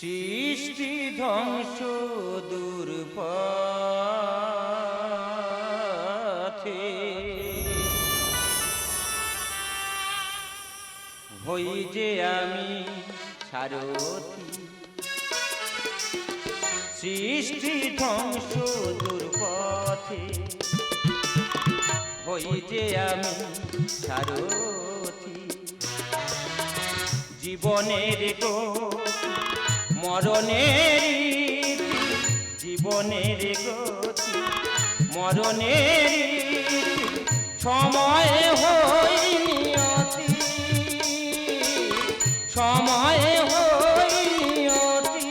সৃষ্টি ধ্বংস দুর্পথে। হই যে আমি সারথি। সৃষ্টি ধ্বংস দুর্পথে। হই যে আমি সারথি। জীবনের গো মরণের জীবনের গতি। মরণের সময় হই নিয়তি সময় হই নিয়তি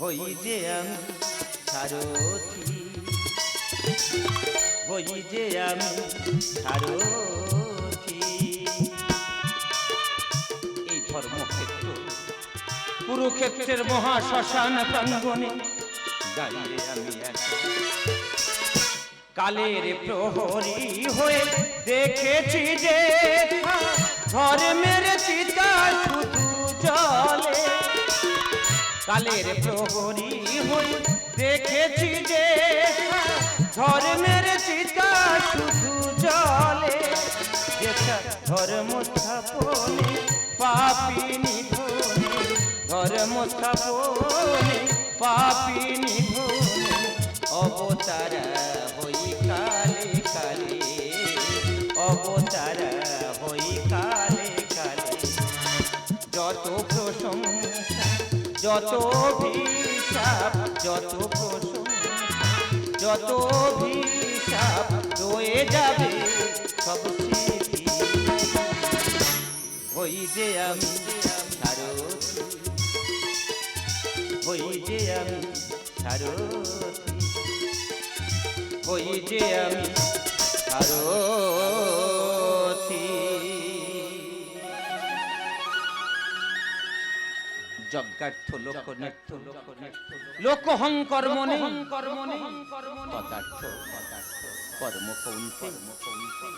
হই যে আমি সারথি। হই যে আমি সারথি। কুরুক্ষেত্রের মহা শ্মশান প্রাঙ্গণে। দাঁড়িয়ে আমি কালের প্রহরী হয়ে দেখেছি যে ধর্মের চিতা শুধু জলে। কালের প্রহরী হয়ে দেখেছি যে ধর্মের চিতা শুধু যেটা ধর্ম স্থাপনে পাপি ধর্ম স্থাপনে পাপি নিধনে অবতার হই কালে কালে, অবতার হই কালে কালে। যত প্রশংসা, যত অভিশাপ, যত প্রশংসা, যত অভিশাপ রয়ে যাবে সব স্মৃতি। হই যে আমি সারথি হই যে আমি সারথি যজ্ঞার্থ লোক নৃত্য লোকহংকর পদার্থ কর্ম কৌন্তে।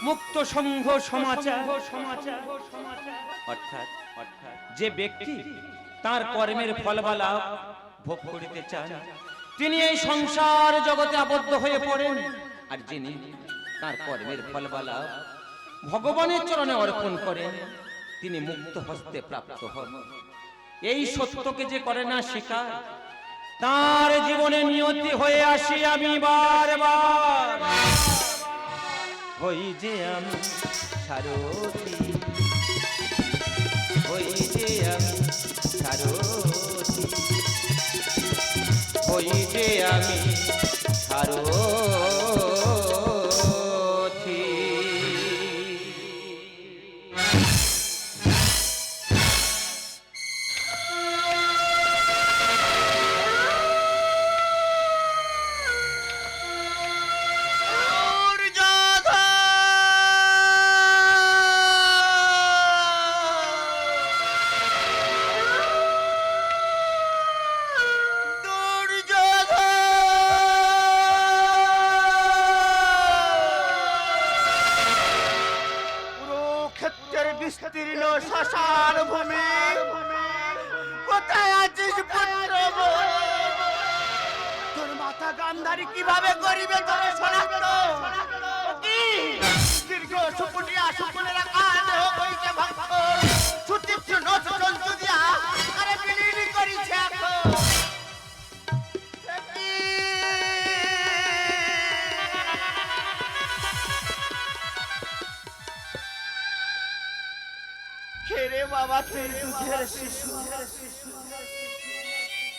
মুক্ত সংঘ সমাচার। অর্থাৎ অর্থাৎ যে ব্যক্তি তার কর্মের ফলবালা ভোগ করিতে চান তিনি এই সংসার জগতে আবদ্ধ হয়ে পড়েন। আর যিনি তার কর্মের ফলবালা ভগবানের চরণে অর্পণ করেন, তিনি মুক্ত হস্তে প্রাপ্ত হন। এই সত্যকে যে করে না স্বীকার, তার জীবনে নিয়তি হয়ে আসি আমি বারবার। হই যে আমি সারথি, হই যে আমি সারথি। হই যে আমি সারথি গান্ধারী কীভাবে করিবে তোর শনাক্ত কি? দীর্ঘ সুপুটিয়া সুপুনের দেহ হইছে ভক্ত দিয়া আরে করিছে এখন? বাবা তুই দুধের শিশু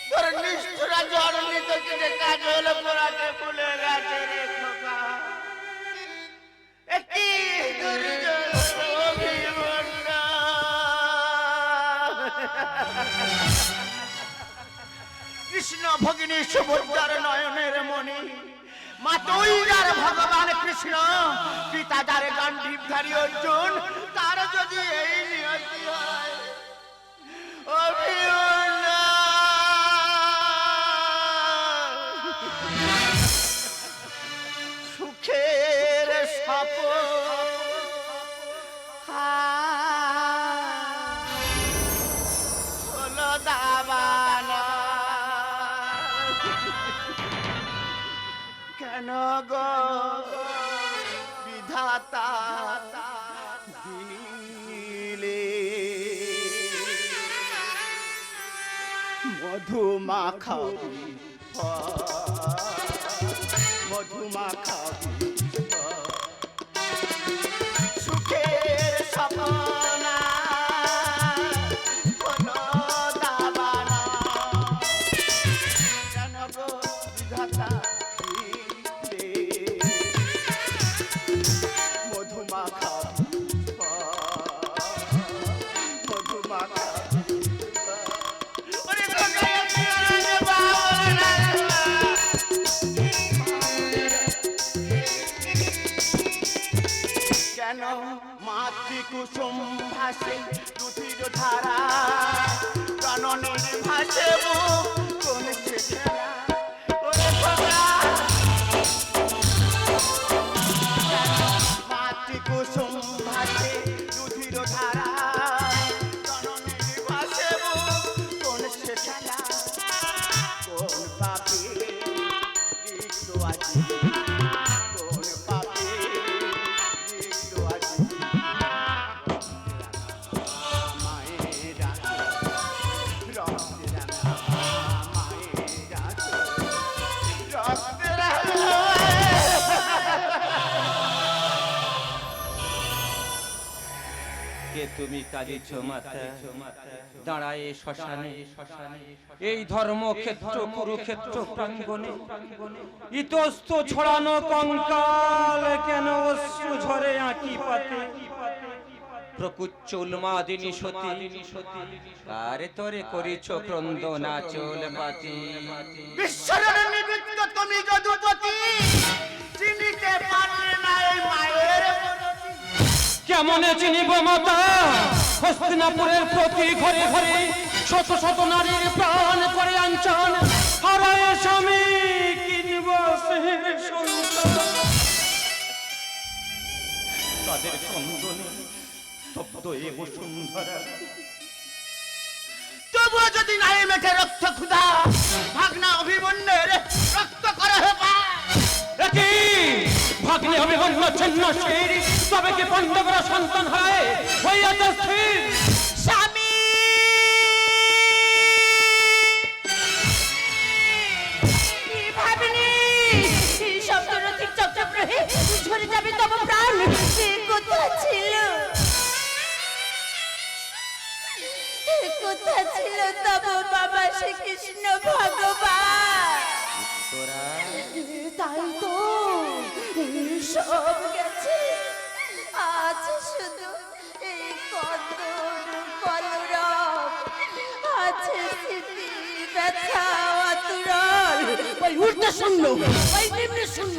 তোর নিষ্ঠুরা জ্বর নিত কিনে কাজল পোড়াতে ভুলে গেছে রে খোকা একই দুর্যোগ অভিমন্যা। কৃষ্ণ ভগিনী সুভদ্রার নয়নের মণি মাতৈরার ভগবান কৃষ্ণ, পিতা যার গান্ডীবধারী অর্জুন, তার যদি এই নিয়তি হয়, অভিমন্যা। কেন গো? বিধাতা দিলে। মধু মাখাবি মধু মাখাবি সুখের সফল কেন মাতৃ কুসুম ভাসে দুধির ধারা। কাননের ভাসে কোন খেলা। ওরে দাঁড়ায় শ্মশানে। এই ধর্মক্ষেত্র কুরুক্ষেত্র প্রাঙ্গণে। ইতস্ত ছড়ানো কঙ্কাল কেন অশ্রু ঝরে আঁকি পাতে? প্রকুচ্চ উন্মাদিনী সতী। কারে তরে করিছ ক্রন্দ নাচল পাতি? বিশ্বরের নিবৃত্ত তুমি যদুপতি। কেমনে চিনিব মাতা? হস্তিনাপুরের প্রতি ঘরে ঘরে শত শত নারীর প্রাণ করে আঞ্চন হারায় স্বামী কিনব তাদের কন্দনে এ বসুন্ধরা। তবুও যদি নাই মেঘে রক্ত ক্ষুধা, ভাগনা অভিমন্যের রক্ত করে ভাগ্নে হবে অন্য ছিন্ন শির তবে কি বন্ধ করা সন্তান হয় হইয়াছে স্থির স্বামী ভাবিনি শব্দরথিক চক্রপ্রহে ঝরে যাবে তব প্রাণ কোথা ছিল কোথা ছিল তব বাবা শ্রীকৃষ্ণ ভগবান শূন্য। ওই নিম্নে শূন্য।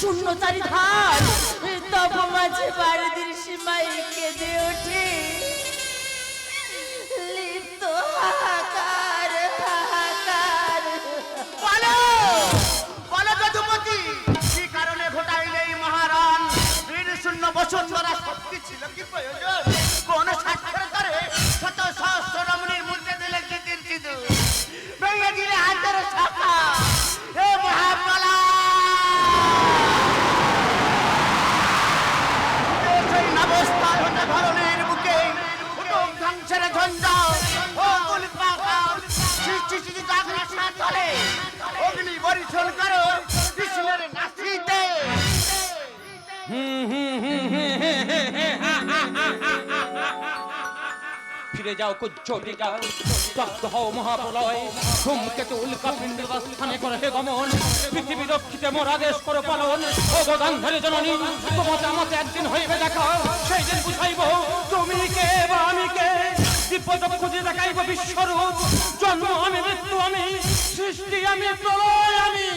শূন্য চারিধার তব মাঝে বারদির সীমায় কেঁদে ওঠে ঝঞ্ঝা ও কুলপাকা সৃষ্টি সৃষ্টি জাগরা সাথলে অগ্নি বরিশন করো কৃষ্ণের নাসিতে ফিরে যাও কুজ্জটিকা দগ্ধ হও মহাপ্রলয়। ধূমকেতু উল্কা পিণ্ড স্থানে করে হে গমন। পৃথিবী রক্ষিতে মোর আদেশ করো পালন। ও গদান্ধরে জননী তোমাতে আমাতে একদিন হইবে দেখা। সেই দিন বুঝাইব, তুমি কে বা আমি কে? দিব্য খুঁজে দেখাইব বিশ্বরূপ। জন্ম আমি মৃত্যু আমি সৃষ্টি আমি, প্রলয় আমি।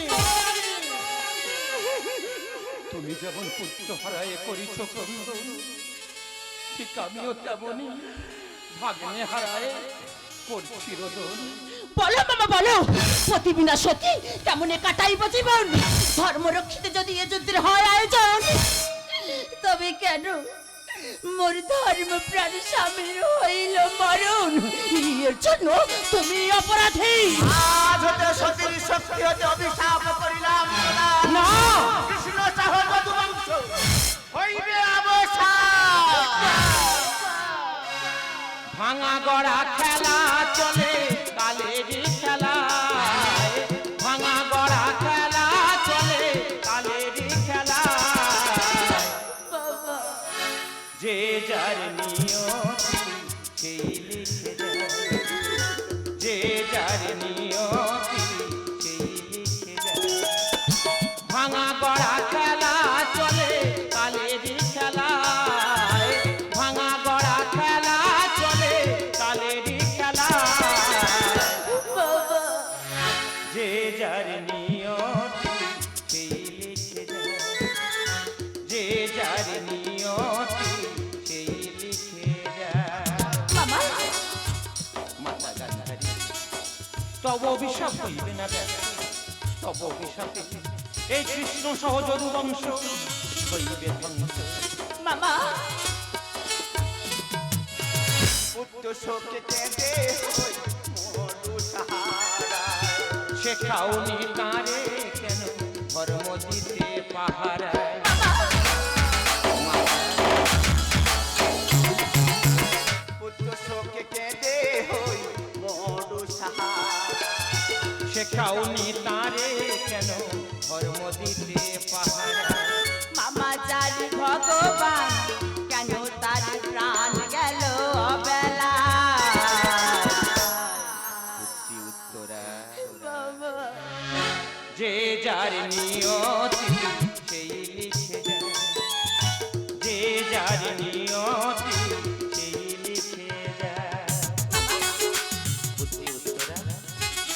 তুমি যেমন পুত্র হারায় করিছ ক্রন্দন ঠিক আমিও তেমনই ভাগ্নে হারায় করছি রোদন। বলো মামা, বলো। প্রতিবিনা সতী কেমনে কাটাইব জীবন। ধর্ম রক্ষিতে যদি এ যুদ্ধের হয় আয়োজন, তবে কেন মোর ধর্ম প্রাণ স্বামীর হইল মরণ। এর জন্য তুমি অপরাধী। আজ হতে সতীর শক্তি হতে অভিশাপ করিলাম। না। কৃষ্ণ চাহ বংশ হইবে অবসান ভাঙা গড়া খেলা চলে কালেরি অভিশাপ হইবে না তব অভিশাপে এই কৃষ্ণ সহ যদুবংশ হইবে ধ্বংস। মামা। পুত্র শোকে কেঁদে হই মরু সাহারায়। শেখাওনি তারে কেন? ধর্ম দিতে পাহারায় মামা যার ভগবান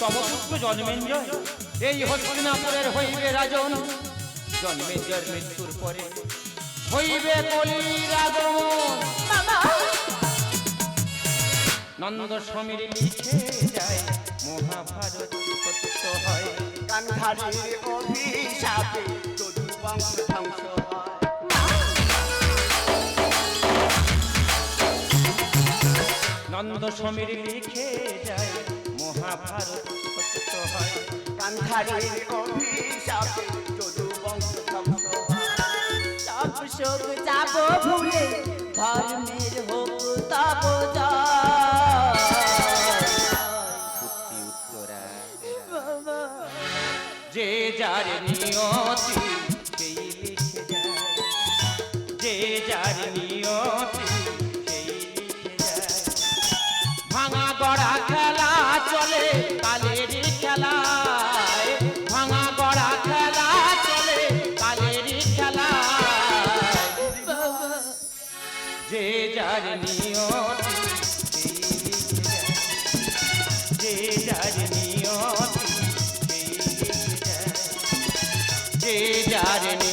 তবপুত্র জন্মেঞ্জয় এই হস্তিনাপুরের হইবে রাজন। জন্মেঞ্জয়ের মৃত্যুর পরে হইবে কলির আগমন। মামা নন্দ সমীর লিখে যায় মহাভারত সত্য হয়। অভিশাপে ধ্বংস হয়। নন্দ সমীর লিখে যায় মহাভারত সত্য হয় গান্ধারীর অভিশাপে যদু বংশ ধ্বংস সব শোক যাব যে যার নিয়তি যে